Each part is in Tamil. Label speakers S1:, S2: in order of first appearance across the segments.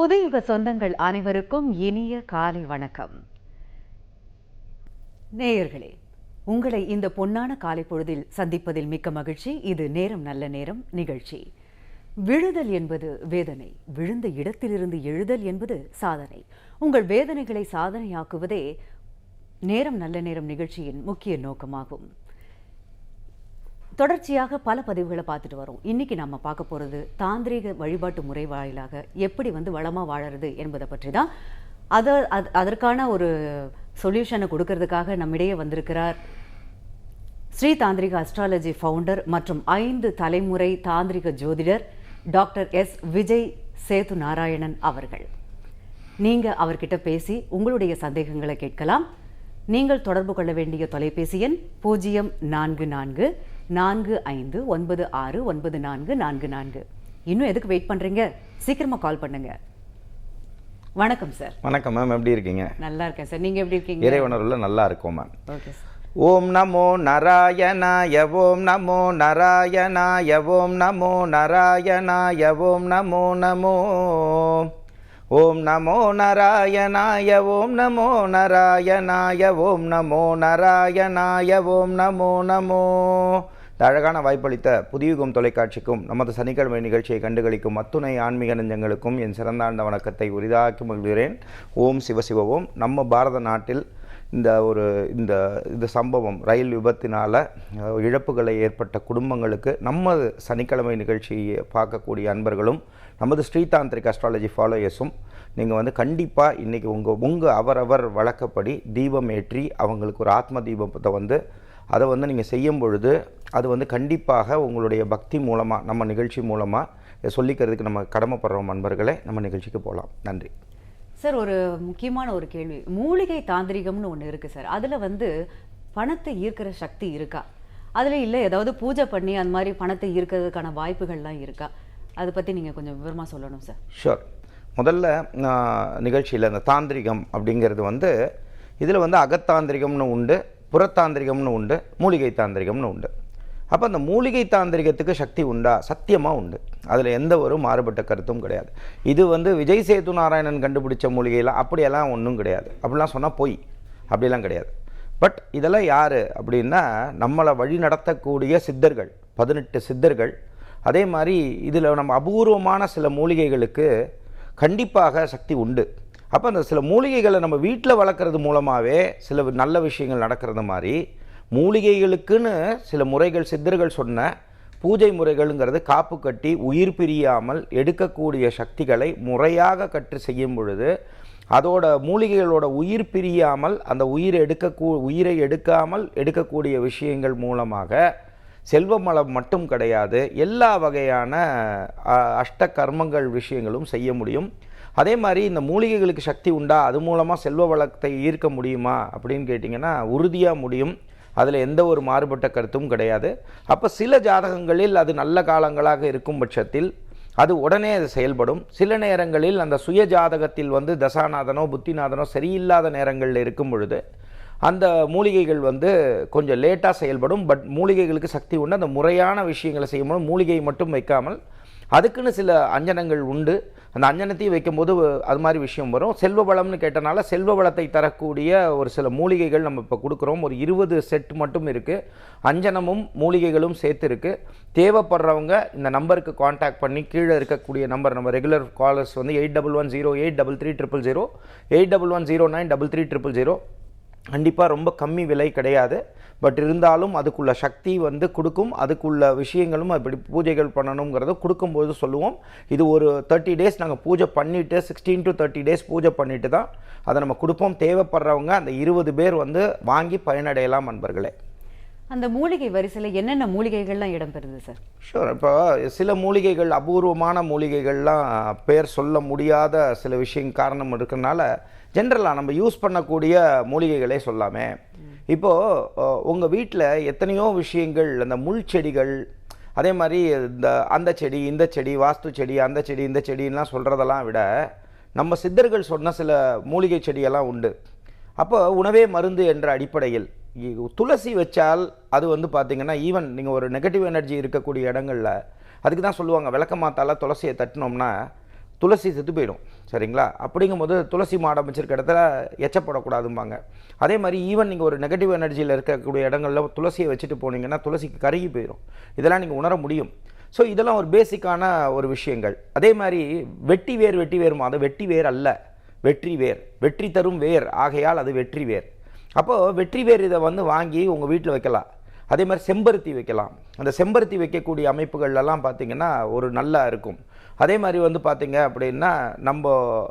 S1: புதையுக சொந்தங்கள் அனைவருக்கும் இனிய காலை வணக்கம். நேயர்களே உங்களை இந்த பொன்னான காலை பொழுதில் சந்திப்பதில் மிக்க மகிழ்ச்சி. இது நேரம் நல்ல நேரம் நிகழ்ச்சி. விழுதல் என்பது வேதனை. விழுந்த இடத்திலிருந்து எழுதல் என்பது சாதனை. உங்கள் வேதனைகளை சாதனையாக்குவதே நேரம் நல்ல நேரம் நிகழ்ச்சியின் முக்கிய நோக்கமாகும். தொடர்ச்சியாக பல பதிவுகளை பார்த்துட்டு வரோம். இன்னைக்கு நம்ம பார்க்க போகிறது தாந்திரிக வழிபாட்டு முறை வாயிலாக எப்படி வந்து வளமாக வாழறது என்பதை பற்றி தான். அதை அது அதற்கான ஒரு சொல்யூஷனை கொடுக்கறதுக்காக நம்மிடையே வந்திருக்கிறார் ஸ்ரீ தாந்திரிக அஸ்ட்ராலஜி ஃபவுண்டர் மற்றும் ஐந்து தலைமுறை தாந்திரிக ஜோதிடர் டாக்டர் எஸ். விஜய் சேது நாராயணன் அவர்கள். நீங்கள் அவர்கிட்ட பேசி உங்களுடைய சந்தேகங்களை கேட்கலாம். நீங்கள் தொடர்பு கொள்ள வேண்டிய தொலைபேசி எண் பூஜ்ஜியம் நான்கு நான்கு நான்கு ஐந்து ஒன்பது ஆறு ஒன்பது நான்கு நான்கு நான்கு. இன்னும் எதுக்கு வெயிட் பண்றீங்க? சீக்கிரமா கால் பண்ணுங்க. வணக்கம் சார்
S2: வணக்கம் மேம் எப்படி இருக்கீங்க?
S1: நல்லா இருக்கேன் சார் நீங்க எப்படி இருக்கீங்க?
S2: இறைவனருள்ள நல்லா இருக்கும் மேம்
S1: ஓகே சார்
S2: ஓம் நமோ நாராயணாய ஓம் நமோ நாராயணாய ஓம் நமோ நாராயணாய ஓம் நமோ நமோ. ஓம் நமோ நாராயணாய ஓம் நமோ நாராயணாய ஓம் நமோ நாராயணாய ஓம் நமோ நமோ. இந்த அழகான வாய்ப்பளித்த புதியுகம் தொலைக்காட்சிக்கும் நமது சனிக்கிழமை நிகழ்ச்சியை கண்டுகளிக்கும் அத்துணை ஆன்மீக நெஞ்சங்களுக்கும் என் சிறந்தாழ்ந்த வணக்கத்தை உரிதாக்கி மகிழ்கிறேன். ஓம் சிவசிவோம் நம்ம பாரத நாட்டில் இந்த ஒரு இந்த இந்த சம்பவம் ரயில் விபத்தினால் இழப்புகளை ஏற்பட்ட குடும்பங்களுக்கு நம்ம சனிக்கிழமை நிகழ்ச்சியை பார்க்கக்கூடிய அன்பர்களும் நமது ஸ்ரீதாந்திரிக் அஸ்ட்ராலஜி ஃபாலோயர்ஸும் நீங்கள் வந்து கண்டிப்பாக இன்றைக்கி உங்கள் உங்கள் அவரவர் வழக்கப்படி தீபம் ஏற்றி அவங்களுக்கு ஒரு ஆத்ம தீபத்தை வந்து அதை வந்து நீங்கள் செய்யும் பொழுது அது வந்து கண்டிப்பாக உங்களுடைய பக்தி மூலமாக நம்ம நிகழ்ச்சி மூலமாக சொல்லிக்கிறதுக்கு நம்ம கடமைப்படுறோம் நண்பர்களே. நம்ம நிகழ்ச்சிக்கு போகலாம். நன்றி.
S1: சார் ஒரு முக்கியமான ஒரு கேள்வி. மூலிகை தாந்திரிகம்னு ஒன்று இருக்கு சார். அதில் வந்து பணத்தை ஈர்க்கிற சக்தி இருக்கா? அதில் இல்லை ஏதாவது பூஜை பண்ணி அந்த மாதிரி பணத்தை ஈர்க்கிறதுக்கான வாய்ப்புகள்லாம் இருக்கா? அதை பற்றி நீங்கள் கொஞ்சம் விவரமாக சொல்லணும் சார்.
S2: ஷூர் முதல்ல நிகழ்ச்சியில் இந்த தாந்திரிகம் அப்படிங்கிறது வந்து இதில் வந்து அகத்தாந்திரிகம்னு உண்டு. புறத்தாந்திரிகம்னு உண்டு மூலிகை தாந்திரிகம்னு உண்டு. அப்போ அந்த மூலிகை தாந்திரிகத்துக்கு சக்தி உண்டா? சத்தியமாக உண்டு. அதில் எந்த ஒரு மாறுபட்ட கருத்தும் கிடையாது. இது வந்து விஜய் சேது நாராயணன் கண்டுபிடிச்ச மூலிகைலாம் அப்படியெல்லாம் ஒன்றும் கிடையாது. அப்படிலாம் சொன்னால் பொய். அப்படிலாம் கிடையாது. பட் இதெல்லாம் யார் அப்படின்னா நம்மளை வழி நடத்தக்கூடிய சித்தர்கள் பதினெட்டு சித்தர்கள். அதே மாதிரி இதில் நம்ம அபூர்வமான சில மூலிகைகளுக்கு கண்டிப்பாக சக்தி உண்டு. அப்போ அந்த சில மூலிகைகளை நம்ம வீட்டில் வளர்க்குறது மூலமாகவே சில நல்ல விஷயங்கள் நடக்கிறது மாதிரி மூலிகைகளுக்குன்னு சில முறைகள் சித்தர்கள் சொன்ன பூஜை முறைகள்ங்கிறது காப்பு கட்டி உயிர் பிரியாமல் எடுக்கக்கூடிய சக்திகளை முறையாக கற்று செய்யும் பொழுது அதோட மூலிகைகளோட உயிர் பிரியாமல் அந்த உயிரை எடுக்கக்கூ உயிரை எடுக்காமல் எடுக்கக்கூடிய விஷயங்கள் மூலமாக செல்வமலம் மட்டும் கிடையாது எல்லா வகையான அஷ்ட கர்மங்கள் விஷயங்களும் செய்ய முடியும். அதே மாதிரி இந்த மூலிகைகளுக்கு சக்தி உண்டா? அது மூலமாக செல்வ வளத்தை ஈர்க்க முடியுமா? அப்படின்னு கேட்டிங்கன்னா உறுதியாக முடியும். அதில் எந்த ஒரு மாறுபட்ட கருத்தும் கிடையாது. அப்போ சில ஜாதகங்களில் அது நல்ல காலங்களாக இருக்கும் பட்சத்தில் அது உடனே அது செயல்படும். சில நேரங்களில் அந்த சுய ஜாதகத்தில் வந்து தசாநாதனோ புத்திநாதனோ சரியில்லாத நேரங்களில் இருக்கும் பொழுது அந்த மூலிகைகள் வந்து கொஞ்சம் லேட்டாக செயல்படும். பட் மூலிகைகளுக்கு சக்தி உண்டு. அந்த முறையான விஷயங்களை செய்யும்போது மூலிகை மட்டும் வைக்காமல் அதுக்குன்னு சில அஞ்சனங்கள் உண்டு. அந்த அஞ்சனத்தையும் வைக்கும்போது அது மாதிரி விஷயம் வரும். செல்வ வளம்னு கேட்டனால செல்வ வளத்தை தரக்கூடிய ஒரு சில மூலிகைகள் நம்ம இப்போ கொடுக்குறோம். ஒரு இருபது செட் மட்டும் இருக்குது அஞ்சனமும் மூலிகைகளும் சேர்த்து இருக்குது தேவைப்படுறவங்க இந்த நம்பருக்கு காண்டாக்ட் பண்ணி கீழே இருக்கக்கூடிய நம்பர் நம்ம ரெகுலர் காலர்ஸ் வந்து eight double one zero eight double three triple zero eight double one zero nine double three triple zero. கண்டிப்பாக ரொம்ப கம்மி விலை கிடையாது. பட் இருந்தாலும் அதுக்குள்ள சக்தி வந்து கொடுக்கும். அதுக்குள்ள விஷயங்களும் அப்படி பூஜைகள் பண்ணணுங்கிறத கொடுக்கும்போது சொல்லுவோம். இது ஒரு தேர்ட்டி டேஸ் நாங்கள் பூஜை பண்ணிவிட்டு சிக்ஸ்டீன் டு தேர்ட்டி டேஸ் பூஜை பண்ணிட்டு தான் அதை நம்ம கொடுப்போம். தேவைப்படுறவங்க அந்த இருபது பேர் வந்து வாங்கி பயனடையலாம் நண்பர்களே
S1: அந்த மூலிகை வரிசையில் என்னென்ன மூலிகைகள்லாம் இடம்பெறுது சார்?
S2: ஷூர் இப்போ சில மூலிகைகள் அபூர்வமான மூலிகைகள்லாம் பேர் சொல்ல முடியாத சில விஷயம் காரணம் இருக்கிறனால ஜென்ரலாக நம்ம யூஸ் பண்ணக்கூடிய மூலிகைகளே சொல்லாமே. இப்போது உங்கள் வீட்டில் எத்தனையோ விஷயங்கள் அந்த முள் செடிகள் அதே மாதிரி இந்த அந்த செடி இந்த செடி வாஸ்து செடி அந்த செடி இந்த செடின்லாம் சொல்கிறதெல்லாம் விட நம்ம சித்தர்கள் சொன்ன சில மூலிகை செடியெல்லாம் உண்டு. அப்போ உணவே மருந்து என்ற அடிப்படையில் துளசி வச்சால் அது வந்து பார்த்தீங்கன்னா ஈவன் நீங்கள் ஒரு நெகட்டிவ் எனர்ஜி இருக்கக்கூடிய இடங்களில் அதுக்கு தான் சொல்லுவாங்க விளக்கமாத்தால் துளசியை தட்டினோம்னா துளசி செத்து போயிடும் சரிங்களா? அப்படிங்கும்போது துளசி மாடம் வச்சிருக்க இடத்துல எச்சப்படக்கூடாதும்பாங்க. அதே மாதிரி ஈவன் நீங்கள் ஒரு நெகட்டிவ் எனர்ஜியில் இருக்கக்கூடிய இடங்களில் துளசியை வச்சுட்டு போனீங்கன்னா துளசிக்கு கருகி போயிடும் இதெல்லாம் நீங்கள் உணர முடியும். ஸோ இதெல்லாம் ஒரு பேசிக்கான ஒரு விஷயங்கள். அதே மாதிரி வெட்டி வேர் வெட்டி வேறுமா அது வெட்டி வேர் அல்ல. வெற்றி வேர். வெற்றி தரும் வேர். ஆகையால் அது வெற்றி வேர். அப்போது வெற்றி வேர் இதை வந்து வாங்கி உங்கள் வீட்டில் வைக்கலாம். அதே மாதிரி செம்பருத்தி வைக்கலாம். அந்த செம்பருத்தி வைக்கக்கூடிய அமைப்புகள்லாம் பார்த்தீங்கன்னா ஒரு நல்லா இருக்கும். அதே மாதிரி வந்து பார்த்திங்க அப்படின்னா நம்ம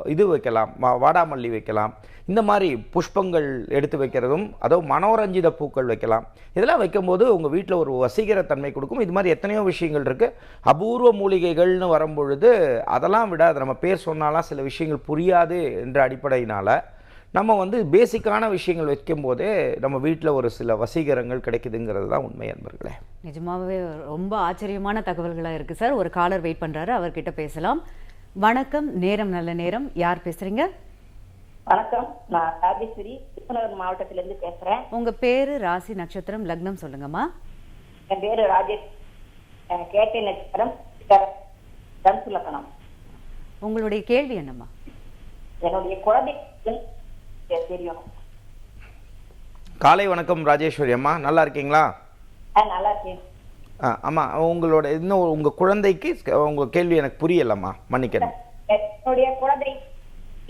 S2: இது வைக்கலாம் வா- வாடாமல்லி வைக்கலாம். இந்த மாதிரி புஷ்பங்கள் எடுத்து வைக்கிறதும் அதுவும் மனோரஞ்சித பூக்கள் வைக்கலாம். இதெல்லாம் வைக்கும்போது உங்கள் வீட்டில் ஒரு வசீகர தன்மை கொடுக்கும். இது மாதிரி எத்தனையோ விஷயங்கள் இருக்குது அபூர்வ மூலிகைகள்னு வரும்பொழுது அதெல்லாம் விட அதை நம்ம பேர் சொன்னாலாம் சில விஷயங்கள் புரியாது என்ற அடிப்படையினால் நம்ம வந்து பேசிக்கான விஷயங்கள் வைக்கும்போதே நம்ம வீட்டில் ஒரு சில வசீகரங்கள் கிடைக்குதுங்கிறது தான் உண்மை அன்பர்களே.
S1: நிஜமாவே ரொம்ப ஆச்சரியமான தகவல்களாக இருக்குது சார். ஒரு காலர் வெயிட் பண்ணுறாரு அவர்கிட்ட பேசலாம். வணக்கம் நேரம் நல்ல நேரம். யார் பேசுகிறீங்க
S3: வணக்கம் நான் ராஜேஸ்வரி விருதுநகர் மாவட்டத்திலிருந்து பேசுறேன்.
S1: உங்கள் பேர் ராசி நட்சத்திரம் லக்னம் சொல்லுங்கம்மா.
S3: என் பேரு ராஜேஷ் கேட்டை நட்சத்திரம் தனுசு லக்கணம்
S1: உங்களுடைய கேள்வி என்னம்மா?
S3: என்னுடைய குழந்தை தெரியும்.
S2: காலை வணக்கம் ராஜேஸ்வரி அம்மா நல்லா இருக்கீங்களா?
S3: நல்லா இருக்கேன்.
S2: ஆ ஆமாம் உங்களோட இன்னும் உங்கள் குழந்தைக்கு உங்கள் கேள்வி எனக்கு புரியலம்மா மன்னிக்கணும்.
S3: என்னுடைய குழந்தை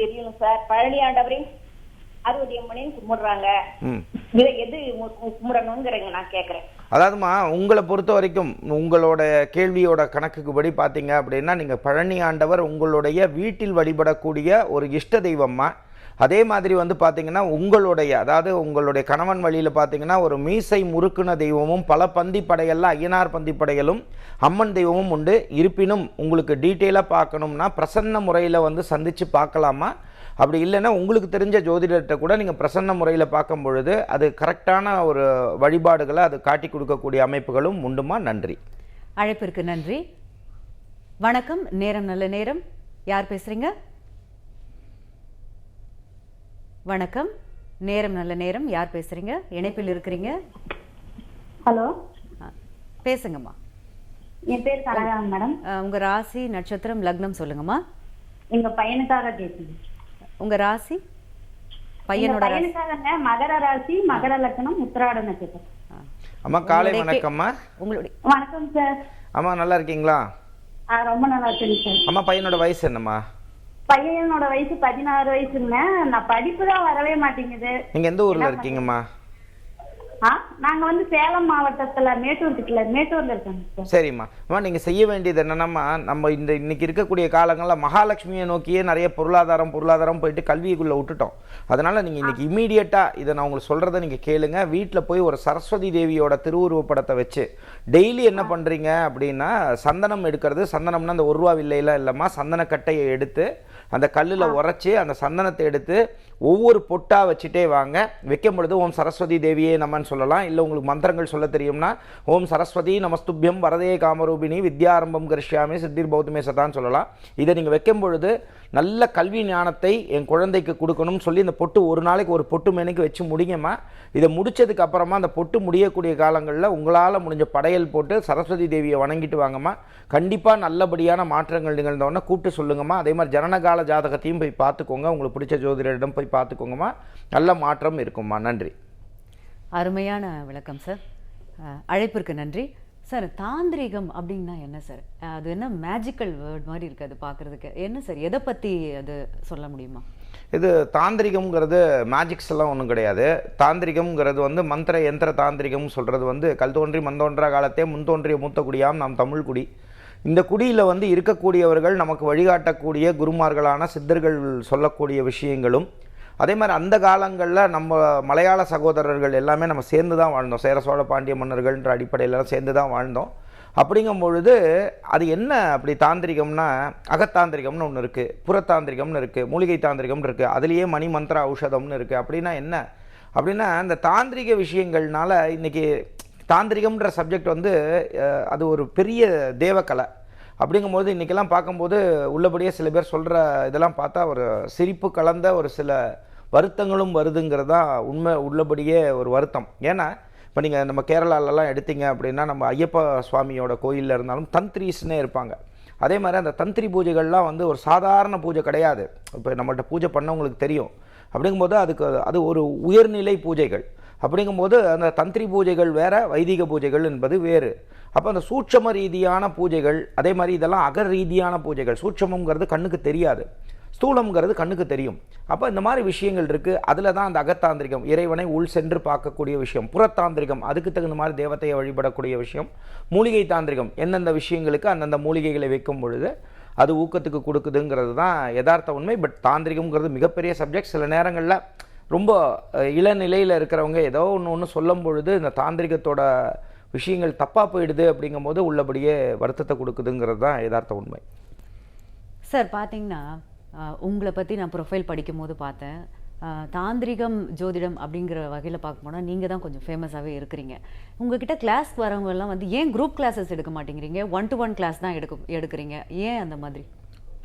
S3: தெரியும் சார். பழனி ஆண்டவரையும் அறுபது அம்மனையும் கும்பிடுறாங்க. இதை எது கும்பிடணுங்கிறங்க நான் கேக்குறேன்
S2: அதாவதுமா உங்களை பொறுத்த வரைக்கும் உங்களோட கேள்வியோட கணக்குக்கு படி பார்த்தீங்க அப்படின்னா நீங்கள் பழனி ஆண்டவர் உங்களுடைய வீட்டில் வழிபடக்கூடிய ஒரு இஷ்ட தெய்வம்மா. அதே மாதிரி வந்து பார்த்தீங்கன்னா உங்களுடைய அதாவது உங்களுடைய கணவன் வழியில் பார்த்தீங்கன்னா ஒரு மீசை முறுக்குன தெய்வமும் பல பந்தி படையல்ல ஐயனார் பந்தி படையலும் அம்மன் தெய்வமும் உண்டு. இருப்பினும் உங்களுக்கு டீட்டெயிலாக பார்க்கணும்னா பிரசன்ன முறையில் வந்து சந்தித்து பார்க்கலாமா? அப்படி இல்லைன்னா உங்களுக்கு தெரிஞ்ச ஜோதிடர்கிட்ட கூட நீங்கள் பிரசன்ன முறையில் பார்க்கும் பொழுது அது கரெக்டான ஒரு வழிபாடுகளை அது காட்டி கொடுக்கக்கூடிய அமைப்புகளும் உண்டுமா? நன்றி.
S1: அழைப்பிற்கு நன்றி. வணக்கம். நேரம் நல்ல நேரம். யார் பேசுகிறீங்க வணக்கம். நேரம் நல்ல நேரம். யார் பேசுறீங்க? இணைப்பில் இருக்கிறீங்க?
S3: ஹலோ?
S1: பேசுங்கம்மா.
S3: என் பேர் கனகா மேடம்.
S1: உங்க ராசி நட்சத்திரம் லக்னம் சொல்லுங்கம்மா.
S3: எங்க பையனுக்காக கேட்குறேன்
S1: உங்க ராசி? பையனோட ராசி.
S3: பையனுக்காக மகர ராசி மகர லக்கணம் உத்திராட நட்சத்திரம்.
S2: அம்மா காலை வணக்கம்மா.
S1: உங்களுடைய
S3: வணக்கம் சார்.
S2: அம்மா நல்லா இருக்கீங்களா?
S3: ஆ, ரொம்ப நல்லா இருக்கேன் சார்.
S2: அம்மா பையனோட வயசு என்னம்மா?
S3: பையனோட வயசு பதினாறு வயசுங்க. நான் படிப்பு தான் வரவே மாட்டேங்குது.
S2: நீங்கள் எந்த ஊரில் இருக்கீங்கம்மா?
S3: நாங்க வந்து சேலம் மாவட்டத்துல மேட்டூர் கிட்ட மேட்டூர்ல இருக்கோங்க சார்.
S2: சரிம்மா. அம்மா நீங்கள் செய்ய வேண்டியது என்னென்னம்மா? நம்ம இந்த இன்னைக்கு இருக்கக்கூடிய காலங்களில் மகாலட்சுமியை நோக்கியே நிறைய பொருளாதாரம் பொருளாதாரம் போயிட்டு கல்விக்குள்ளே விட்டுட்டோம். அதனால் நீங்கள் இன்னைக்கு இமீடியட்டாக இதை நான் உங்களுக்கு சொல்கிறத நீங்கள் கேளுங்க. வீட்டில் போய் ஒரு சரஸ்வதி தேவியோட திருவுருவப்படத்தை வச்சு டெய்லி என்ன பண்ணுறீங்க அப்படின்னா சந்தனம் எடுக்கிறது. சந்தனம்னா அந்த ஒரு ரூபா வில்லையெல்லாம் இல்லைம்மா. சந்தனக்கட்டையை எடுத்து அந்த கல்லில் உரைச்சி அந்த சந்தனத்தை எடுத்து ஒவ்வொரு பொட்டா வச்சுட்டே வாங்க. வைக்கும் பொழுது ஓம் சரஸ்வதி தேவியே நமன்னு சொல்லலாம். இல்லை உங்களுக்கு மந்திரங்கள் சொல்ல தெரியும்னா ஓம் சரஸ்வதி நமஸ்துபியம் வரதே காமரூபிணி வித்யாரம்பம் கரிஷ்யாமி சித்திர் பௌத்தமே சதான்னு சொல்லலாம். இதை நீங்கள் வைக்கும் பொழுது நல்ல கல்வி ஞானத்தை என் குழந்தைக்கு கொடுக்கணும்னு சொல்லி இந்த பொட்டு ஒரு நாளைக்கு ஒரு பொட்டு மேனைக்கு வச்சு முடிங்கம்மா. இதை முடித்ததுக்கு அப்புறமா அந்த பொட்டு முடியக்கூடிய காலங்களில் உங்களால் முடிஞ்ச படையல் போட்டு சரஸ்வதி தேவியை வணங்கிட்டு வாங்கம்மா. கண்டிப்பாக நல்லபடியான மாற்றங்கள் நிகழ்ந்தவொடனே கூப்பிட்டு சொல்லுங்கம்மா. அதே மாதிரி ஜனனகால ஜாதகத்தையும் போய் பார்த்துக்கோங்க. உங்களுக்கு பிடிச்ச ஜோதிடரிடம் போய் பார்த்துக்கோங்கம்மா. நல்ல மாற்றம் இருக்கும்மா. நன்றி.
S1: அருமையான விளக்கம் சார் அழைப்பிற்கு நன்றி. சார் தாந்திரிகம் அப்படின்னா என்ன சார்? அது என்ன மேஜிக்கல் வேர்ட் மாதிரி இருக்குது அது பார்க்கறதுக்கு. என்ன சார்? எதை பற்றி அது சொல்ல முடியுமா?
S2: இது தாந்திரிகம்ங்கிறது மேஜிக்ஸ் எல்லாம் ஒன்றும் கிடையாது. தாந்திரிகம்ங்கிறது வந்து மந்திர எந்திர தாந்திரிகம் சொல்கிறது வந்து கல் தோன்றி மந்தோன்ற காலத்தே முன் தோன்றிய மூத்த குடியாம் நாம் தமிழ் குடி. இந்த குடியில் வந்து இருக்கக்கூடியவர்கள் நமக்கு வழிகாட்டக்கூடிய குருமார்களான சித்தர்கள் சொல்லக்கூடிய விஷயங்களும் அதே மாதிரி அந்த காலங்களில் நம்ம மலையாள சகோதரர்கள் எல்லாமே நம்ம சேர்ந்து தான் வாழ்ந்தோம். சேர சோழ பாண்டிய மன்னர்கள்ன்ற அடிப்படையிலலாம் சேர்ந்து தான் வாழ்ந்தோம். அப்படிங்கும் பொழுது அது என்ன அப்படி தாந்திரிகம்னா அகத்தாந்திரிகம்னு ஒன்று இருக்குது புறத்தாந்திரிகம்னு இருக்குது மூலிகை தாந்திரிகம்னு இருக்குது அதுலேயே மணி மந்திர ஔஷதம்னு இருக்குது அப்படின்னா என்ன? அப்படின்னா இந்த தாந்திரிக விஷயங்கள்னால இன்றைக்கி தாந்திரிகம்ன்ற சப்ஜெக்ட் வந்து அது ஒரு பெரிய தேவக்கலை. அப்படிங்கும்போது இன்றைக்கெல்லாம் பார்க்கும்போது உள்ளபடியே சில பேர் சொல்கிற இதெல்லாம் பார்த்தா ஒரு சிரிப்பு கலந்த ஒரு சில வருத்தங்களும் வருதுங்கிறது தான் உண்மை உள்ளபடியே ஒரு வருத்தம். ஏன்னா இப்போ நீங்கள் நம்ம கேரளாலலாம் எடுத்தீங்க அப்படின்னா நம்ம ஐயப்ப சுவாமியோட கோயிலில் இருந்தாலும் தந்த்ரீஸ்னே இருப்பாங்க. அதே மாதிரி அந்த தந்திரி பூஜைகள்லாம் வந்து ஒரு சாதாரண பூஜை கிடையாது. இப்போ நம்மள்கிட்ட பூஜை பண்ணவங்களுக்கு தெரியும். அப்படிங்கும்போது அதுக்கு அது ஒரு உயர்நிலை பூஜைகள். அப்படிங்கும்போது அந்த தந்திரி பூஜைகள் வேறு வைதிக பூஜைகள் என்பது வேறு. அப்போ அந்த சூட்சம ரீதியான பூஜைகள் அதே மாதிரி இதெல்லாம் அகர் ரீதியான பூஜைகள் சூட்சமங்கிறது கண்ணுக்கு தெரியாது. ஸ்தூலம்ங்கிறது கண்ணுக்கு தெரியும். அப்போ இந்த மாதிரி விஷயங்கள் இருக்குது அதில் தான் அந்த அகத்தாந்திரிகம் இறைவனை உள் சென்று பார்க்கக்கூடிய விஷயம் புறத்தாந்திரிகம் அதுக்கு தகுந்த மாதிரி தேவத்தையை வழிபடக்கூடிய விஷயம் மூலிகை தாந்திரிகம் எந்தெந்த விஷயங்களுக்கு அந்தந்த மூலிகைகளை வைக்கும் பொழுது அது ஊக்கத்துக்கு கொடுக்குதுங்கிறது தான் யதார்த்த உண்மை. பட் தாந்திரிகம்ங்கிறது மிகப்பெரிய சப்ஜெக்ட் சில நேரங்களில் ரொம்ப இளநிலையில் இருக்கிறவங்க ஏதோ ஒன்று ஒன்று சொல்லும் பொழுது இந்த தாந்திரிகத்தோட விஷயங்கள் தப்பாக போயிடுது அப்படிங்கும்போது உள்ளபடியே வருத்தத்தை கொடுக்குதுங்கிறது தான் யதார்த்த உண்மை.
S1: சார் பார்த்தீங்கன்னா உங்களை பற்றி நான் ப்ரொஃபைல் படிக்கும் போது பார்த்தேன் தாந்திரிகம் ஜோதிடம் அப்படிங்கிற வகையில் பார்க்க போனால் நீங்கள் தான் கொஞ்சம் ஃபேமஸாகவே இருக்கிறீங்க. உங்ககிட்ட கிளாஸ் வரவங்கெல்லாம் வந்து ஏன் குரூப் கிளாஸஸ் எடுக்க மாட்டேங்கிறீங்க? ஒன் டு ஒன் கிளாஸ் தான் எடுக்க எடுக்கிறீங்க? ஏன் அந்த மாதிரி?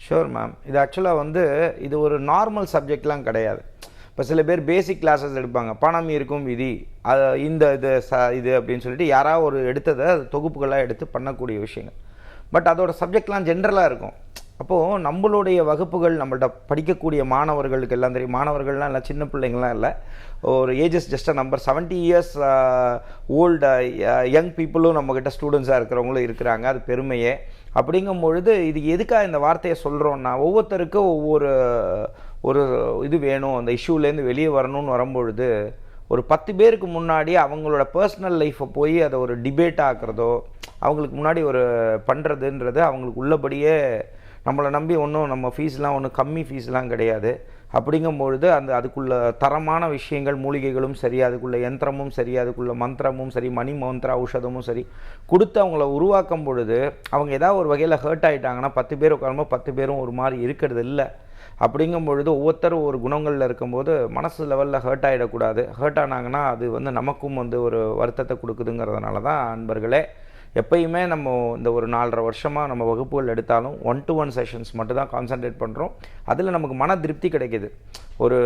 S2: ஷோர் மேம் இது ஆக்சுவலாக வந்து இது ஒரு நார்மல் சப்ஜெக்ட்லாம் கிடையாது. இப்போ சில பேர் பேசிக் கிளாஸஸ் எடுப்பாங்க. பணம் இருக்கும் விதி அது இந்த இது ச இது அப்படின்னு சொல்லிட்டு யாராவது ஒரு எடுத்ததை தொகுப்புகளாக எடுத்து பண்ணக்கூடிய விஷயங்கள். பட் அதோட சப்ஜெக்ட்லாம் ஜென்ரலாக இருக்கும். அப்போது நம்மளுடைய வகுப்புகள் நம்மள்ட்ட படிக்கக்கூடிய மாணவர்களுக்கு எல்லாம் தெரியும். மாணவர்கள்லாம் இல்லை சின்ன பிள்ளைங்களாம் இல்லை. ஒரு ages just number seventy years old young பீப்புளும் நம்மக்கிட்ட ஸ்டூடெண்ட்ஸாக இருக்கிறவங்களும் இருக்கிறாங்க. அது பெருமையே. அப்படிங்கும் பொழுது இது எதுக்காக இந்த வார்த்தையை சொல்கிறோன்னா ஒவ்வொருத்தருக்கும் ஒவ்வொரு ஒரு இது வேணும். அந்த இஷ்யூலேருந்து வெளியே வரணும்னு வரும்பொழுது ஒரு பத்து பேருக்கு முன்னாடி அவங்களோட பர்சனல் லைஃப்பை போய் அதை ஒரு டிபேட் ஆக்குறதோ அவங்களுக்கு முன்னாடி ஒரு பண்ணுறதுன்றது அவங்களுக்கு உள்ளபடியே நம்மளை நம்பி ஒன்றும் நம்ம ஃபீஸ்லாம் ஒன்றும் கம்மி ஃபீஸ்லாம் கிடையாது. அப்படிங்கும்பொழுது அந்த அதுக்குள்ள தரமான விஷயங்கள் மூலிகைகளும் சரி அதுக்குள்ள யந்திரமும் சரி அதுக்குள்ள மந்திரமும் சரி மணி மந்திர ஔஷதமும் சரி கொடுத்து அவங்கள உருவாக்கும் பொழுது அவங்க ஏதாவது ஒரு வகையில் ஹர்ட் ஆகிட்டாங்கன்னா பத்து பேர் உட்காரும்போது பத்து பேரும் ஒரு மாதிரி இருக்கிறது இல்லை. அப்படிங்கும் பொழுது ஒவ்வொருத்தரும் ஒரு குணங்களில் இருக்கும்போது மனசு லெவலில் ஹர்ட் ஆகிடக்கூடாது ஹர்ட் ஆனாங்கன்னா அது வந்து நமக்கும் வந்து ஒரு வருத்தத்தை கொடுக்குதுங்கிறதுனால தான் அன்பர்களே எப்பயுமே நம்ம இந்த ஒரு நாலரை வருஷமாக நம்ம வகுப்புகள் எடுத்தாலும் ஒன் டு ஒன் செஷன்ஸ் மட்டும் தான் கான்சன்ட்ரேட் பண்ணுறோம் அதில் நமக்கு மன திருப்தி கிடைக்கிது. ஒரு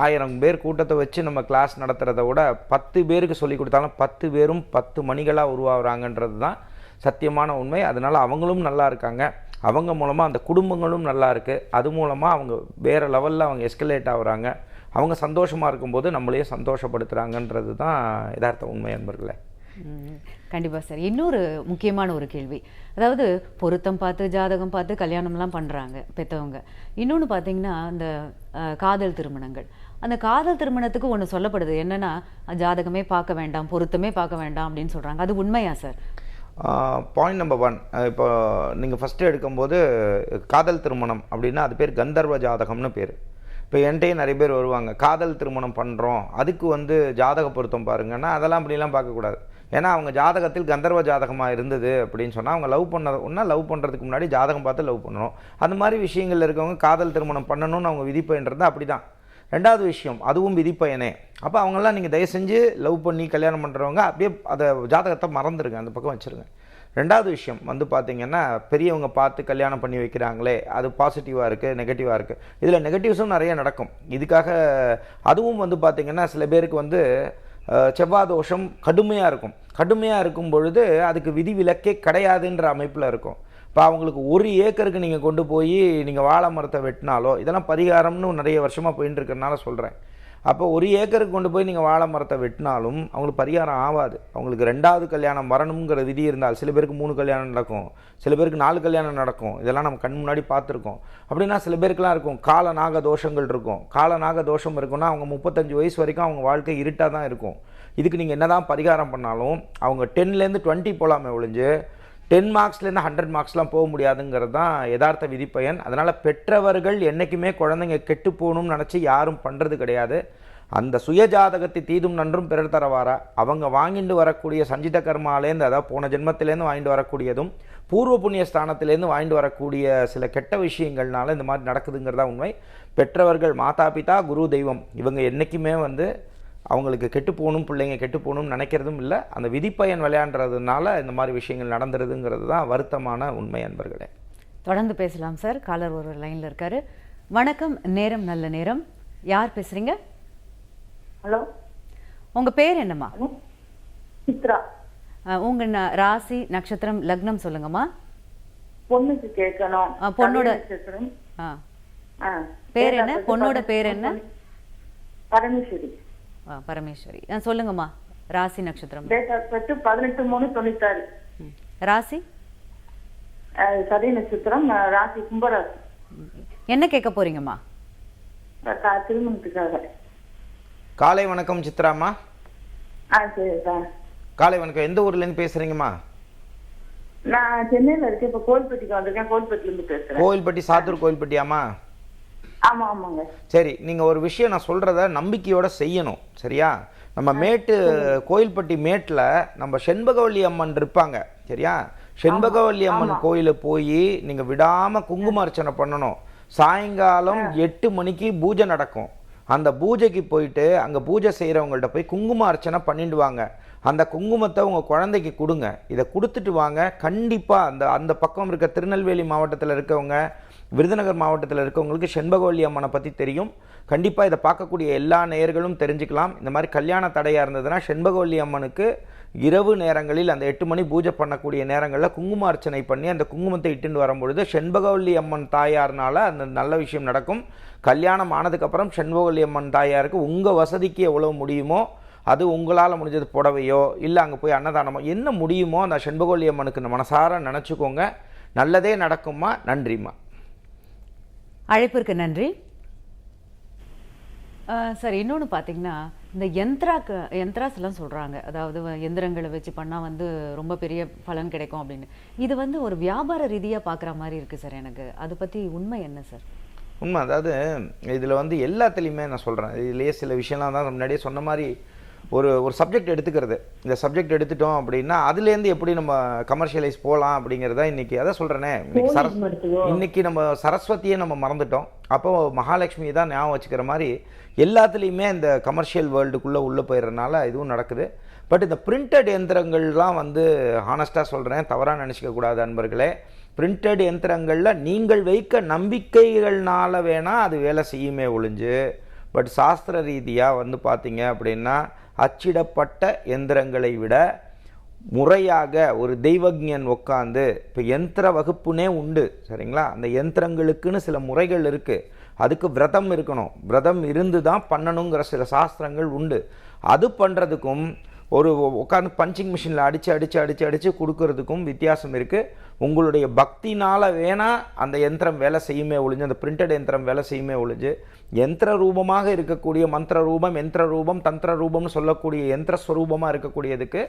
S2: ஆயிரம் பேர் கூட்டத்தை வச்சு நம்ம கிளாஸ் நடத்துகிறத விட பத்து பேருக்கு சொல்லி கொடுத்தாலும் பத்து பேரும் பத்து மணிகளாக உருவாகுறாங்கன்றது தான் சத்தியமான உண்மை. அதனால் அவங்களும் நல்லா இருக்காங்க. அவங்க மூலமாக அந்த குடும்பங்களும் நல்லா இருக்குது அது மூலமாக அவங்க வேறு லெவலில் அவங்க எஸ்கலேட் ஆகுறாங்க. அவங்க சந்தோஷமாக இருக்கும்போது நம்மளையே சந்தோஷப்படுத்துகிறாங்கன்றது தான் யதார்த்த உண்மை அன்பர்களே.
S1: கண்டிப்பாக சார். இன்னொரு முக்கியமான ஒரு கேள்வி. அதாவது பொருத்தம் பார்த்து ஜாதகம் பார்த்து கல்யாணம்லாம் பண்ணுறாங்க பெற்றவங்க இன்னொன்று பார்த்தீங்கன்னா அந்த காதல் திருமணங்கள். அந்த காதல் திருமணத்துக்கு ஒன்று சொல்லப்படுது. என்னென்னா ஜாதகமே பார்க்க வேண்டாம் பொருத்தமே பார்க்க வேண்டாம் அப்படின்னு சொல்கிறாங்க அது உண்மையா சார்?
S2: பாயிண்ட் நம்பர் ஒன் இப்போ நீங்கள் ஃபஸ்ட்டு எடுக்கும்போது காதல் திருமணம் அப்படின்னா அது பேர் கந்தர்வ ஜாதகம்னு பேர். இப்போ என்கிட்டயே நிறைய பேர் வருவாங்க. காதல் திருமணம் பண்ணுறோம் அதுக்கு வந்து ஜாதக பொருத்தம் பாருங்கன்னா அதெல்லாம் அப்படிலாம் பார்க்கக்கூடாது. ஏன்னா அவங்க ஜாதகத்தில் கந்தர்வ ஜாதகமாக இருந்தது அப்படின்னு சொன்னால் அவங்க லவ் பண்ண ஒன்றா லவ் பண்ணுறதுக்கு முன்னாடி ஜாதகம் பார்த்து லவ் பண்ணணும். அந்த மாதிரி விஷயங்கள் இருக்கவங்க காதல் திருமணம் பண்ணணும்னு அவங்க விதிப்பன்றது அப்படி தான் ரெண்டாவது விஷயம் அதுவும் விதிப்பயனே. அப்போ அவங்கெல்லாம் நீங்கள் தயவு செஞ்சு லவ் பண்ணி கல்யாணம் பண்ணுறவங்க அப்படியே அதை ஜாதகத்தை மறந்துடுங்க அந்த பக்கம் வச்சுருங்க. ரெண்டாவது விஷயம் வந்து பார்த்தீங்கன்னா பெரியவங்க பார்த்து கல்யாணம் பண்ணி வைக்கிறாங்களே அது பாசிட்டிவாக இருக்குது நெகட்டிவாக இருக்குது இதில் நெகட்டிவ்ஸும் நிறைய நடக்கும். இதுக்காக அதுவும் வந்து பார்த்திங்கன்னா சில பேருக்கு வந்து செவ்வாய் தோஷம் கடுமையாக இருக்கும். கடுமையாக இருக்கும் பொழுது அதுக்கு விதி விலக்கே கிடையாதுன்ற அமைப்பில் இருக்கும். இப்போ அவங்களுக்கு ஒரு ஏக்கருக்கு நீங்கள் கொண்டு போய் நீங்கள் வாழை மரத்தை வெட்டினாலோ இதெல்லாம் பரிகாரம்னு நிறைய வருஷமாக போயின்னு இருக்கறனால சொல்கிறேன் அப்போ ஒரு ஏக்கருக்கு கொண்டு போய் நீங்கள் வாழை மரத்தை வெட்டினாலும் அவங்களுக்கு பரிகாரம் ஆகாது. அவங்களுக்கு ரெண்டாவது கல்யாணம் வரணுங்கிற விதி இருந்தால் சில பேருக்கு மூணு கல்யாணம் நடக்கும். சில பேருக்கு நாலு கல்யாணம் நடக்கும். இதெல்லாம் நம்ம கண் முன்னாடி பார்த்துருக்கோம். அப்படின்னா சில பேருக்குலாம் இருக்கும். கால நாக தோஷங்கள் இருக்கும். கால நாக தோஷம் இருக்குன்னா அவங்க முப்பத்தஞ்சு வயசு வரைக்கும் அவங்க வாழ்க்கை இருட்டாக தான் இருக்கும். இதுக்கு நீங்கள் என்னதான் பரிகாரம் பண்ணாலும் அவங்க டென்லேருந்து டுவெண்ட்டி போகலாமே ஒழிஞ்சு டென் மார்க்ஸ்லேருந்து ஹண்ட்ரட் மார்க்ஸ்லாம் போக முடியாதுங்கிறது தான் யதார்த்த விதிப்பயன். அதனால் பெற்றவர்கள் என்றைக்குமே குழந்தைங்க கெட்டு போகணும்னு நினச்சி யாரும் பண்ணுறது கிடையாது. அந்த சுயஜாதகத்தை தீதும் நன்றும் பிறர் தரவாரா? அவங்க வாங்கிட்டு வரக்கூடிய சஞ்சித கர்மாலேருந்து அதாவது போன ஜென்மத்திலேருந்து வாங்கிட்டு வரக்கூடியதும் பூர்வ புண்ணிய ஸ்தானத்திலேருந்து வாங்கிட்டு வரக்கூடிய சில கெட்ட விஷயங்கள்னால இந்த மாதிரி நடக்குதுங்கிறதா உண்மை. பெற்றவர்கள் மாதா பிதா குரு தெய்வம் இவங்க என்றைக்குமே வந்து அவங்களுக்கு கெட்டு போகணும் பிள்ளைங்க கெட்டு போகணும்னு நினைக்கிறதும் இல்லை. அந்த விதிப்பயன் விளையாண்டுறதுனால இந்த மாதிரி விஷயங்கள் நடந்துருதுங்கிறது தான் வருத்தமான உண்மை அன்பர்களே.
S1: தொடர்ந்து பேசலாம் சார். காலர் ஒரு லைன்ல இருக்காரு. வணக்கம் நேரம் நல்ல நேரம். யார் பேசுறீங்க?
S3: ஹலோ.
S1: உங்க பேர் என்னம்மா?
S3: சித்ரா.
S1: உங்க ராசி நட்சத்திரம் லக்னம் சொல்லுங்கம்மா.
S4: பொண்ணுக்கு கேட்கணும்.
S1: பொண்ணோட-
S4: சதய நட்சத்திரம்.
S1: ஆ.
S4: ஆ.
S1: பேர் என்ன? பொண்ணோட பேர் என்ன?
S4: பரமேஸ்வரி.
S1: பரமேஸ்வரி. சொல்லுங்கம்மா. ராசி நட்சத்திரம்.
S4: பதினெட்டு மூணு தொண்ணூத்தாறு.
S1: ராசி?
S4: சதய நட்சத்திரம் ராசி கும்பராசி.
S1: என்ன கேட்க போறீங்கம்மா?
S4: திருமணத்துக்காக.
S2: காலை வணக்கம் சித்ராம்மா.
S4: ஆ சரி சார்
S2: காலை வணக்கம். எந்த ஊர்லேருந்து பேசுகிறீங்கம்மா
S4: நான் சென்னையில இருக்கேன். இப்ப கோவில்பட்டிக்கு வந்திருக்கேன். கோவில்பட்டில இருந்து பேசுறேன்.
S2: கோவில்பட்டி சாத்தூர் கோவில்பட்டியாம்மா
S4: ஆமா ஆமாங்க.
S2: சரி நீங்கள் ஒரு விஷயம் நான் சொல்கிறத நம்பிக்கையோட செய்யணும் சரியா? நம்ம மேட்டு கோயில்பட்டி மேட்டில் நம்ம செண்பகவல்லி அம்மன் இருப்பாங்க சரியா? செண்பகவல்லி அம்மன் கோயிலுக்கு போய் நீங்கள் விடாமல் குங்கும அர்ச்சனை பண்ணணும். சாயங்காலம் எட்டு மணிக்கு பூஜை நடக்கும். அந்த பூஜைக்கு போயிட்டு அங்கே பூஜை செய்கிறவங்கள்ட்ட போய் குங்கும அர்ச்சனை பண்ணிட்டு வாங்க. அந்த குங்குமத்தை உங்கள் குழந்தைக்கு கொடுங்க. இதை கொடுத்துட்டு வாங்க. கண்டிப்பாக அந்த அந்த பக்கம் இருக்க திருநெல்வேலி மாவட்டத்தில் இருக்கவங்க விருதுநகர் மாவட்டத்தில் இருக்கவங்களுக்கு செண்பகவல்லி அம்மனை பற்றி தெரியும். கண்டிப்பாக இதை பார்க்கக்கூடிய எல்லா நேயர்களும் தெரிஞ்சுக்கலாம். இந்த மாதிரி கல்யாண தடையாக இருந்ததுன்னா செண்பகவல்லி அம்மனுக்கு இரவு நேரங்களில் அந்த எட்டு மணி பூஜை பண்ணக்கூடிய நேரங்களில் குங்கும அர்ச்சனை பண்ணி அந்த குங்குமத்தை இட்டுண்டு வரும்பொழுது செண்பகவல்லி அம்மன் தாயார்னால அந்த நல்ல விஷயம் நடக்கும். கல்யாணம் ஆனதுக்கப்புறம் செண்பகவல்லி அம்மன் தாயாருக்கு உங்கள் வசதிக்கு எவ்வளோ முடியுமோ அது உங்களால் முடிஞ்சது புடவையோ இல்லை அங்கே போய் அன்னதானமோ என்ன முடியுமோ அந்த செண்பகவல்லி அம்மனுக்கு மனசார நினச்சிக்கோங்க. நல்லதே நடக்குமா நன்றிம்மா.
S1: அழைப்பிற்கு நன்றி. சார் இன்னொன்று பார்த்தீங்கன்னா இந்த யந்த்ராக்கு யந்த்ராஸ் எல்லாம் சொல்கிறாங்க அதாவது எந்திரங்களை வச்சு பண்ணால் வந்து ரொம்ப பெரிய பலன் கிடைக்கும் அப்படின்னு. இது வந்து ஒரு வியாபார ரீதியாக பார்க்குற மாதிரி இருக்குது சார் எனக்கு. அதை பற்றி உண்மை என்ன சார்?
S2: உண்மை அதாவது இதில் வந்து எல்லாத்துலேயுமே நான் சொல்கிறேன் இதுலேயே சில விஷயம்லாம் தான் முன்னாடியே சொன்ன மாதிரி ஒரு ஒரு சப்ஜெக்ட் எடுத்துக்கிறது. இந்த சப்ஜெக்ட் எடுத்துட்டோம் அப்படின்னா அதுலேருந்து எப்படி நம்ம கமர்ஷியலைஸ் போகலாம் அப்படிங்கிறத இன்னைக்கு அதான் சொல்கிறேனே இன்னைக்கு சரஸ் இன்னைக்கு நம்ம சரஸ்வதியை நம்ம மறந்துட்டோம். அப்போ மகாலட்சுமி தான் ஞாபகம் வச்சுக்கிற மாதிரி எல்லாத்துலேயுமே இந்த கமர்ஷியல் வேர்ல்டுக்குள்ளே உள்ளே போயிடுறதுனால இதுவும் நடக்குது. பட் இந்த பிரிண்டட் எந்திரங்கள்லாம் வந்து ஹானஸ்ட்டாக சொல்கிறேன் தவறாக நினச்சிக்க கூடாது அன்பர்களே. பிரிண்டட் எந்திரங்களில் நீங்கள் வைக்க நம்பிக்கைகள்னால வேணால் அது வேலை செய்யுமே ஒழிஞ்சு. பட் சாஸ்திர ரீதியாக வந்து பார்த்தீங்க அப்படின்னா அச்சிடப்பட்ட எந்திரங்களை விட முறையாக ஒரு தெய்வஜன் உட்காந்து இப்போ எந்திர வகுப்புனே உண்டு சரிங்களா? அந்த யந்திரங்களுக்குன்னு சில முறைகள் இருக்குது அதுக்கு விரதம் இருக்கணும். விரதம் இருந்து தான் பண்ணணுங்கிற சில சாஸ்திரங்கள் உண்டு. அது பண்ணுறதுக்கும் ஒரு உட்காந்து பஞ்சிங் மிஷினில் அடித்து அடித்து அடித்து அடித்து கொடுக்கறதுக்கும் வித்தியாசம் இருக்குது உங்களுடைய பக்தினால் வேணால் அந்த யந்திரம் வேலை செய்யுமே ஒழிஞ்சு அந்த பிரிண்டட் யந்திரம் வேலை செய்யுமே ஒழிஞ்சு யந்திர ரூபமாக இருக்கக்கூடிய மந்திர ரூபம் யந்திர ரூபம் தந்திர ரூபம்னு சொல்லக்கூடிய யந்திர ஸ்வரூபமாக இருக்கக்கூடியதுக்கு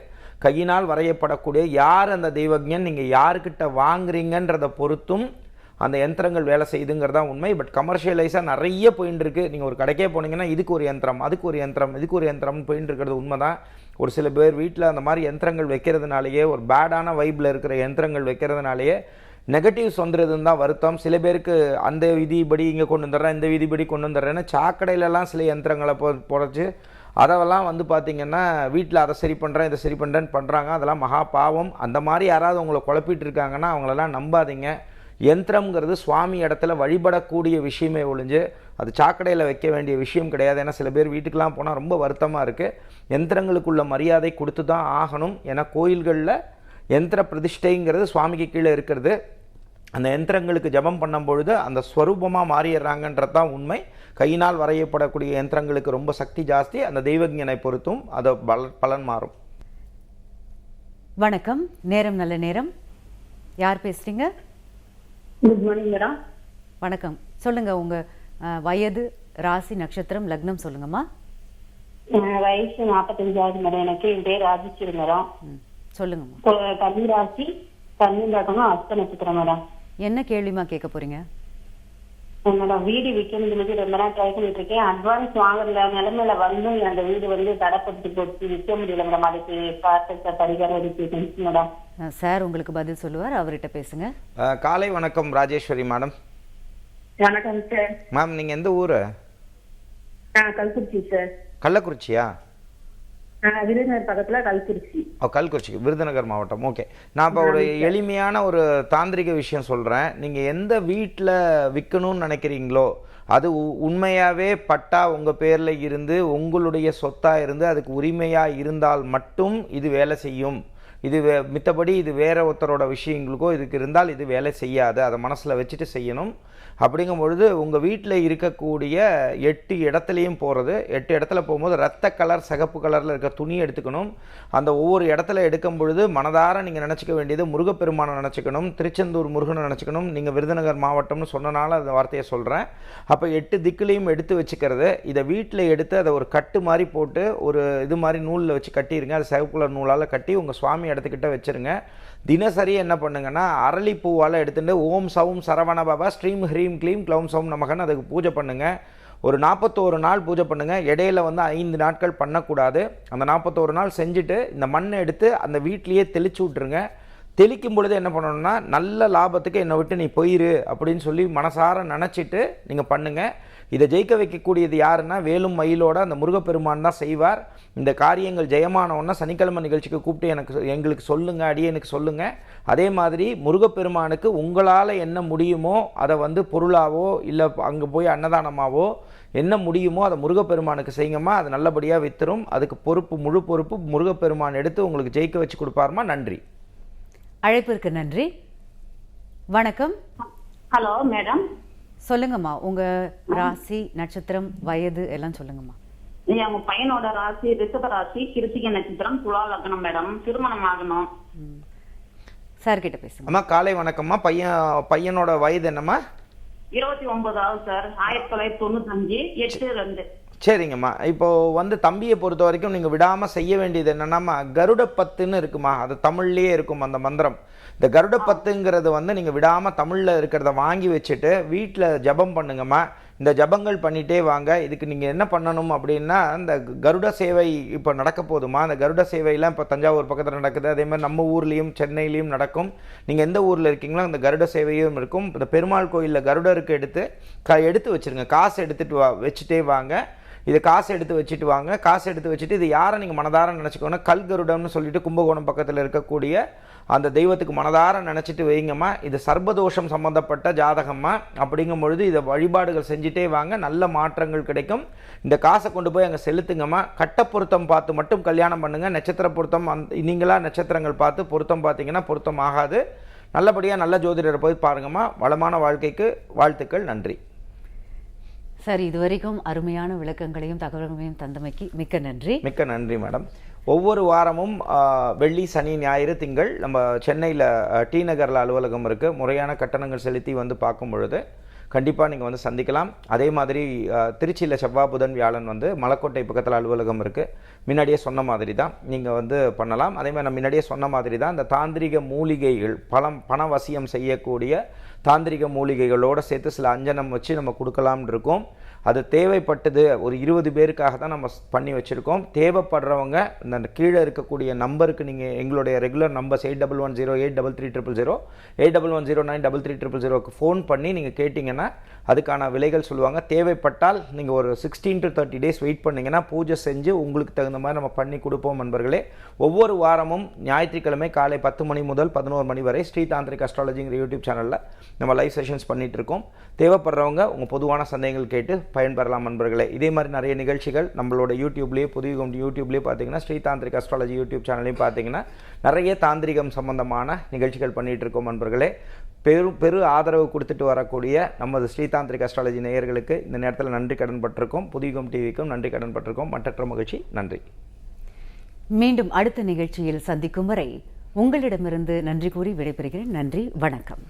S2: கையினால் வரையப்படக்கூடிய யார் அந்த தெய்வஜன் நீங்கள் யாருக்கிட்ட வாங்குறீங்கன்றதை பொறுத்தும் அந்த யந்திரங்கள் வேலை செய்யுதுங்கிறது தான் உண்மை. பட் கமர்ஷியலைஸாக நிறைய போயின்னு இருக்குது நீங்கள் ஒரு கடைக்கே போனீங்கன்னா இதுக்கு ஒரு யந்திரம் அதுக்கு ஒரு யந்திரம் இதுக்கு ஒரு யந்திரம்னு போயின்னு இருக்கிறது உண்மை தான். ஒரு சில பேர் வீட்டில் அந்த மாதிரி யந்திரங்கள் வைக்கிறதுனாலேயே ஒரு பேடான வைப்பில் இருக்கிற யந்திரங்கள் வைக்கிறதுனாலேயே நெகட்டிவ்ஸ் வந்துடுதுன்னு தான் வருத்தம். சில பேருக்கு அந்த விதிப்படி இங்கே கொண்டு வந்துடுறேன் இந்த விதிப்படி கொண்டு வந்துடுறேன்னு சாக்கடையிலலாம் சில யந்திரங்களை போ புதைச்சி அதெல்லாம் வந்து பார்த்திங்கன்னா வீட்டில் அதை சரி பண்ணுறேன் இதை சரி பண்ணுறேன்னு பண்ணுறாங்க அதெல்லாம் மகா பாவம். அந்த மாதிரி யாராவது உங்களை குழப்பிட்டு இருக்காங்கன்னா அவங்களெல்லாம் நம்பாதீங்க. யந்திரம்ங்கிறது சுவாமி இடத்துல வழிபடக்கூடிய விஷயமே ஒழிஞ்சு அது சாக்கடையில் வைக்க வேண்டிய விஷயம் கிடையாது. ஏன்னா சில பேர் வீட்டுக்கெலாம் போனால் ரொம்ப வருத்தமாக இருக்குது யந்திரங்களுக்குள்ள மரியாதை கொடுத்து தான் ஆகணும் ஏன்னா கோயில்களில் யந்திர பிரதிஷ்டைங்கிறது சுவாமிக்கு கீழே இருக்கிறது. அந்த யந்திரங்களுக்கு ஜெபம் பண்ணும் பொழுது அந்த ஸ்வரூபமாக மாறிடுறாங்கன்றது தான் உண்மை. கையினால் வரையப்படக்கூடிய யந்திரங்களுக்கு ரொம்ப சக்தி ஜாஸ்தி. அந்த தெய்வஜனை பொறுத்தும் அது பல பலன் மாறும்.
S1: வணக்கம். நேரம் நல்ல நேரம். யார் பேசுறீங்க?
S4: குட் மார்னிங் மேடம்
S1: வணக்கம். சொல்லுங்க உங்க அஹ், வயது ராசி நட்சத்திரம் லக்னம் சொல்லுங்கம்மா.
S4: வயசு நாற்பத்தஞ்சாவது மேடம் எனக்கு என் பேர் ராஜேஸ்வரி மேடம்
S1: சொல்லுங்கம்மா.
S4: கொ- கன்னி ராசி கன்னி லக்னம் அஸ்த நட்சத்திரம் மேடம்
S1: என்ன கேள்விமா கேட்க போறீங்க?
S4: என்னோட வீடு விற்கணும் சொல்லி ரொம்ப நாள் ட்ரை பண்ணிட்டு இருக்கேன். அட்வான்ஸ் வாங்குற நிலைமையில வந்து அந்த வீடு வந்து தடைப்பட்டு போட்டு விற்க முடியல மேடம் அதுக்கு பார்த்த பரிகாரம் இருக்கு மேடம்
S1: சார் உங்களுக்கு பதில் சொல்லுவார் அவர்கிட்ட பேசுங்க.
S2: காலை வணக்கம் ராஜேஸ்வரி மேடம்.
S4: வணக்கம் சார்
S2: மேம் நீங்கள் எந்த ஊர்?
S4: நான் கல்குறிச்சி சார்
S2: கள்ளக்குறிச்சியா?
S4: விருதுநகர் பக்கத்துல கல்குறிச்சி.
S2: கல்குறிச்சி விருதுநகர் மாவட்டம். ஓகே. நான் இப்போ ஒரு எளிமையான ஒரு தாந்திரிக விஷயம் சொல்கிறேன் நீங்கள் எந்த வீட்டில் விற்கணும்னு நினைக்கிறீங்களோ அது உண்மையாகவே பட்டா உங்கள் பேரில் இருந்து உங்களுடைய சொத்தாக இருந்து அதுக்கு உரிமையாக இருந்தால் மட்டும் இது வேலை செய்யும். இது வே மித்தபடி இது வேற ஒருத்தரோட விஷயங்களுக்கோ இதுக்கு இருந்தால் இது வேலை செய்யாது. அதை மனசில் வச்சுட்டு செய்யணும். அப்படிங்கும் பொழுது உங்கள் வீட்டில் இருக்கக்கூடிய எட்டு இடத்துலையும் போகிறது எட்டு இடத்துல போகும்போது ரத்த கலர் சிகப்பு கலரில் இருக்க துணி எடுத்துக்கணும். அந்த ஒவ்வொரு இடத்துல எடுக்கும் பொழுது மனதார நீங்கள் நினச்சிக்க வேண்டியது முருகப்பெருமானை நினச்சிக்கணும் திருச்செந்தூர் முருகனை நினச்சிக்கணும். நீங்கள் விருதுநகர் மாவட்டம்னு சொன்னனால அந்த வார்த்தையை சொல்கிறேன் அப்போ எட்டு திக்குலையும் எடுத்து வச்சுக்கிறது இதை வீட்டில் எடுத்து அதை ஒரு கட்டு மாதிரி போட்டு ஒரு இது மாதிரி நூலில் வச்சு கட்டிடுங்க அது சகப்பு கலர் நூலால் கட்டி உங்கள் சுவாமி எடுத்துக்கிட்ட வச்சுருங்க. தினசரி என்ன பண்ணுங்கன்னா அரளிப்பூவால் எடுத்துட்டு ஓம் சவும் சரவண பாபா ஸ்ரீம் ஹ்ரீம் க்ளீம் க்ளௌம் சவும் நமகன்னு அதுக்கு பூஜை பண்ணுங்கள் ஒரு நாற்பத்தோரு நாள் பூஜை பண்ணுங்கள் இடையில வந்து ஐந்து நாட்கள் பண்ணக்கூடாது. அந்த நாற்பத்தோரு நாள் செஞ்சுட்டு இந்த மண்ணை எடுத்து அந்த வீட்லேயே தெளிச்சு விட்ருங்க தெளிக்கும் பொழுது என்ன பண்ணணும்னா நல்ல லாபத்துக்கு என்னை விட்டு நீ போயிரு அப்படின்னு சொல்லி மனசார நினச்சிட்டு நீங்கள் பண்ணுங்கள் இதை ஜெயிக்க வைக்கக்கூடியது யாருன்னா வேலும் மயிலோட அந்த முருகப்பெருமான் தான் செய்வார். இந்த காரியங்கள் ஜெயமானவொன்னா சனிக்கிழமை நிகழ்ச்சிக்கு கூப்பிட்டு எனக்கு எங்களுக்கு சொல்லுங்கள் அடியனுக்கு சொல்லுங்கள் அதே மாதிரி முருகப்பெருமானுக்கு உங்களால் என்ன முடியுமோ அதை வந்து பொருளாவோ இல்லை அங்கே போய் அன்னதானமாவோ என்ன முடியுமோ அதை முருகப்பெருமானுக்கு செய்யுங்கம்மா அது நல்லபடியாக வித்துரும். அதுக்கு பொறுப்பு முழு பொறுப்பு முருகப்பெருமான் எடுத்து உங்களுக்கு ஜெயிக்க வச்சு கொடுப்பாருமா. நன்றி.
S1: அழைப்பிற்கு நன்றி. வணக்கம்.
S4: Hello madam.
S1: சொல்லுங்கம்மா. உங்க ராசி நட்சத்திரம் வயது எல்லாம் சொல்லுங்கம்மா.
S4: எங்க பையனோட ராசி ரிஷப ராசி கிருத்திகை நட்சத்திரம் துலா லக்னம் மேடம். திருமணம் ஆகணும்.
S1: சார் கிட்ட பேசுங்க.
S2: அம்மா காலை வணக்கம்மா. பையன் பையனோட வயது என்னம்மா?
S4: இருபத்தி ஒன்பதாவது சார். ஆயிரத்தி தொள்ளாயிரத்தி தொண்ணூத்தஞ்சு எட்டு ரெண்டு.
S2: சரிங்கம்மா. இப்போ வந்து தம்பியை பொறுத்த வரைக்கும் நீங்கள் விடாமல் செய்ய வேண்டியது என்னென்னாம்மா கருட பத்துன்னு இருக்குமா? அது தமிழ்லேயே இருக்கும் அந்த மந்திரம். இந்த கருட பத்துங்கிறது வந்து நீங்கள் விடாமல் தமிழில் இருக்கிறத வாங்கி வச்சுட்டு வீட்டில் ஜெபம் பண்ணுங்கம்மா. இந்த ஜெபங்கள் பண்ணிகிட்டே வாங்க. இதுக்கு நீங்கள் என்ன பண்ணணும் அப்படின்னா இந்த கருட சேவை இப்போ நடக்க போதுமா? அந்த கருட சேவையெல்லாம் இப்போ தஞ்சாவூர் பக்கத்தில் நடக்குது. அதே மாதிரி நம்ம ஊர்லேயும் சென்னையிலையும் நடக்கும். நீங்கள் எந்த ஊரில் இருக்கீங்களோ அந்த கருட சேவையும் இருக்கும். இந்த பெருமாள் கோயிலில் கருடருக்கு எடுத்து க எடுத்து வச்சுருங்க. காசு எடுத்துட்டு வா வச்சுட்டே வாங்க. இது காசு எடுத்து வச்சுட்டு வாங்க. காசு எடுத்து வச்சுட்டு இது யாரை நீங்கள் மனதார நினச்சிக்கோன்னா கல்கருடம்னு சொல்லிட்டு கும்பகோணம் பக்கத்தில் இருக்கக்கூடிய அந்த தெய்வத்துக்கு மனதார நினச்சிட்டு வைங்கம்மா இது சர்பதோஷம் சம்மந்தப்பட்ட ஜாதகம்மா அப்படிங்கும் பொழுது இதை வழிபாடுகள் செஞ்சுட்டே வாங்க நல்ல மாற்றங்கள் கிடைக்கும். இந்த காசை கொண்டு போய் அங்கே செலுத்துங்கம்மா. கட்ட பொருத்தம் பார்த்து மட்டும் கல்யாணம் பண்ணுங்கள் நட்சத்திர பொருத்தம் அந்த நீங்களா நட்சத்திரங்கள் பார்த்து பொருத்தம் பார்த்தீங்கன்னா பொருத்தம் ஆகாது. நல்லபடியாக நல்ல ஜோதிடரை போய் பாருங்கம்மா. வளமான வாழ்க்கைக்கு வாழ்த்துக்கள். நன்றி.
S1: சார் இதுவரைக்கும் அருமையான விளக்கங்களையும் தகவல்களையும் தந்தமைக்கு மிக்க நன்றி.
S2: மிக்க நன்றி மேடம். ஒவ்வொரு வாரமும் வெள்ளி சனி ஞாயிறு திங்கள் நம்ம சென்னையில் டி நகரில் அலுவலகம் இருக்குது முறையான கட்டணங்கள் செலுத்தி வந்து பார்க்கும் பொழுது கண்டிப்பாக நீங்கள் வந்து சந்திக்கலாம். அதே மாதிரி திருச்சியில் செவ்வாய் புதன் வியாழன் வந்து மலக்கோட்டை பக்கத்தில் அலுவலகம் இருக்குது முன்னாடியே சொன்ன மாதிரி தான் நீங்கள் வந்து பண்ணலாம். அதே மாதிரி நான் முன்னாடியே சொன்ன மாதிரி தான் இந்த தாந்திரிக மூலிகைகள் பணம் பணவசியம் செய்யக்கூடிய தாந்திரிக மூலிகைகளோடு சேர்த்து சில அஞ்சனம் வச்சு நம்ம கொடுக்கலாம்னு இருக்கோம். அது தேவைப்பட்டது ஒரு இருபது பேருக்காக தான் நம்ம ஸ்- பண்ணி வச்சுருக்கோம். தேவைப்படுறவங்க இந்த கீழே இருக்கக்கூடிய நம்பருக்கு நீங்கள் எங்களுடைய regular numbers eight double one zero eight double three triple zero eight double one zero nine double three triple ஜீரோக்கு ஃபோன் பண்ணி நீங்கள் கேட்டிங்கன்னா அதுக்கான விலைகள் சொல்லுவாங்க. தேவைப்பட்டால் நீங்கள் ஒரு sixteen to thirty days wait பண்ணிங்கன்னா பூஜை செஞ்சு உங்களுக்கு தகுந்த மாதிரி நம்ம பண்ணி கொடுப்போம் நண்பர்களே. ஒவ்வொரு வாரமும் ஞாயிற்றுக்கிழமை காலை பத்து மணி முதல் பதினோரு மணி வரை ஸ்ரீ தாந்திரிக் அஸ்ட்ராலஜிங்கிற யூடியூப் சேனலில் நம்ம லைவ் செஷன்ஸ் பண்ணிகிட்ருக்கோம் இருக்கோம். தேவைப்படுறவங்க உங்கள் பொதுவான சந்தேகங்கள் கேட்டு பயன்பெறலாம் நண்பர்களே. இதே மாதிரி நிறைய நிகழ்ச்சிகள் நம்மளோட யூடியூப்லேயே புதுயுகம் யூடியூப்லேயே பார்த்தீங்கன்னா ஸ்ரீ தாந்திரிக் அஸ்ட்ராலஜி யூடியூப் சேனலையும் பார்த்தீங்கன்னா நிறைய தாந்திரிகம் சம்பந்தமான நிகழ்ச்சிகள் பண்ணிகிட்டு இருக்கோம் நண்பர்களே. பெரு பெரு ஆதரவு கொடுத்துட்டு வரக்கூடிய நமது ஸ்ரீதாந்திரிக் அஸ்ட்ராலஜி நேயர்களுக்கு இந்த நேரத்தில் நன்றி கடன் பட்டிருக்கோம். புதுயுகம் டிவிக்கும் நன்றி கடன் பட்டிருக்கோம். மற்றற்ற மகிழ்ச்சி. நன்றி.
S1: மீண்டும் அடுத்த நிகழ்ச்சியில் சந்திக்கும் வரை உங்களிடமிருந்து நன்றி கூறி விடைபெறுகிறேன். நன்றி. வணக்கம்.